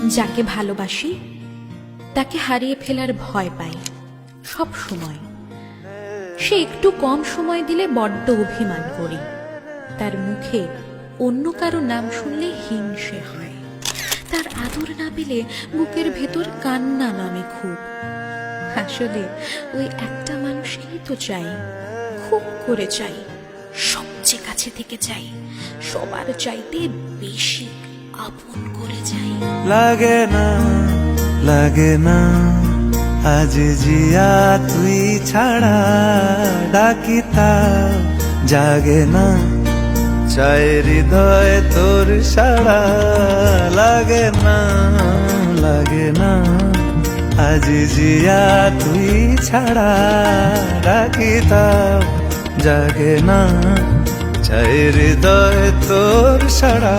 যাকে ভালোবাসি, তাকে হারিয়ে ফেলার ভয় পাই সব সময়। সে একটু কম সময় দিলে বড্ড অভিমান করি। তার মুখে অন্য কারও নাম শুনলে হিংসে হয়। তার আদর না পেলে বুকের ভেতর কান্না নামে খুব। আসলে ওই একটা মানুষকেই তো চাই, খুব করে চাই, সবচেয়ে কাছে থেকে চাই, সবার চাইতে বেশি। আপন করে যাই। লাগে না লাগে না, আজ জিয়া তুই ছাড়া ডাকিতা জাগে না। চাই হৃদয় তোর সাড়া, লাগে না লাগে না, আজ জিয়া তুই ছাড়া ডাকিতা জাগে না। চাই হৃদয় তোর সাড়া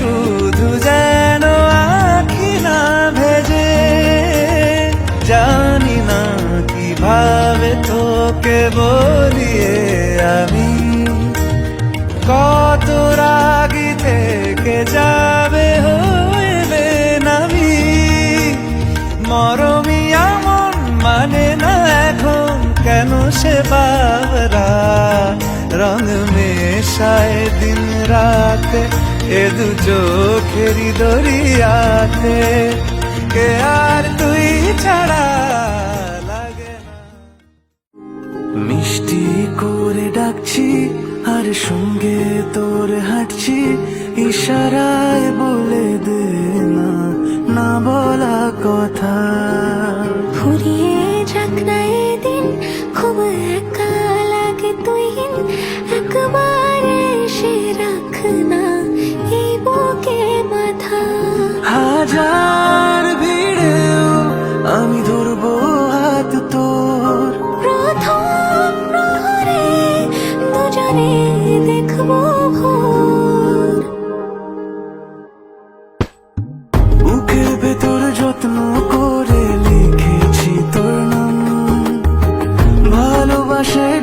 শুধু যেন আখি না ভেজে, জানি না কীভাবে তোকে বলিয়ে আমি। কত রাগি থেকে যাবে হইলে নামি। মরমি আমন মানে না এখন কেন সে বাবরা? রং মেশায় দিন রাতে এ দু চোখেরি দরিয়াতে কে আর তুই ছাড়া লাগে না। মিষ্টি করে ডাকছি আর সঙ্গে তোর হাঁটছি ইশারায় বলে দে না না বলা কথা। ফুরিয়ে যাক না এদিন খুব একা লাগে তুই একবার হাজার ভিড়েও আমি ধরবো হাত তোর। প্রথম প্রহরে দুজনে দেখব বুকের ভেতর যত্ন করে লিখেছি তোর নাম। ভালোবাসায়